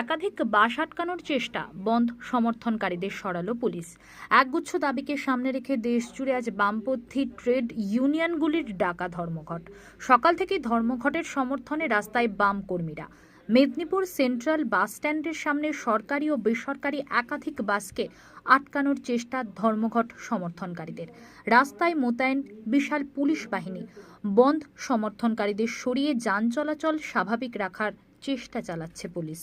একাধিক বাস আটকানোর চেষ্টা বন্ধ সমর্থনকারীদের সরালো পুলিশ। একগুচ্ছ দাবিকে সামনে রেখে দেশ জুড়ে আজ বামপন্থী ট্রেড ইউনিয়নগুলির ডাকা ধর্মঘট। সকাল থেকেই ধর্মঘটের সমর্থনে রাস্তায় বাম কর্মীরা। মেদিনীপুর সেন্ট্রাল বাস স্ট্যান্ডের সামনে সরকারি ও বেসরকারি একাধিক বাসকে আটকানোর চেষ্টা ধর্মঘট সমর্থনকারীদের। রাস্তায় মোতায়েন বিশাল পুলিশ বাহিনী। বন্ধ সমর্থনকারীদের সরিয়ে যান চলাচল স্বাভাবিক রাখার চেষ্টা চালাচ্ছে পুলিশ।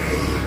Bye.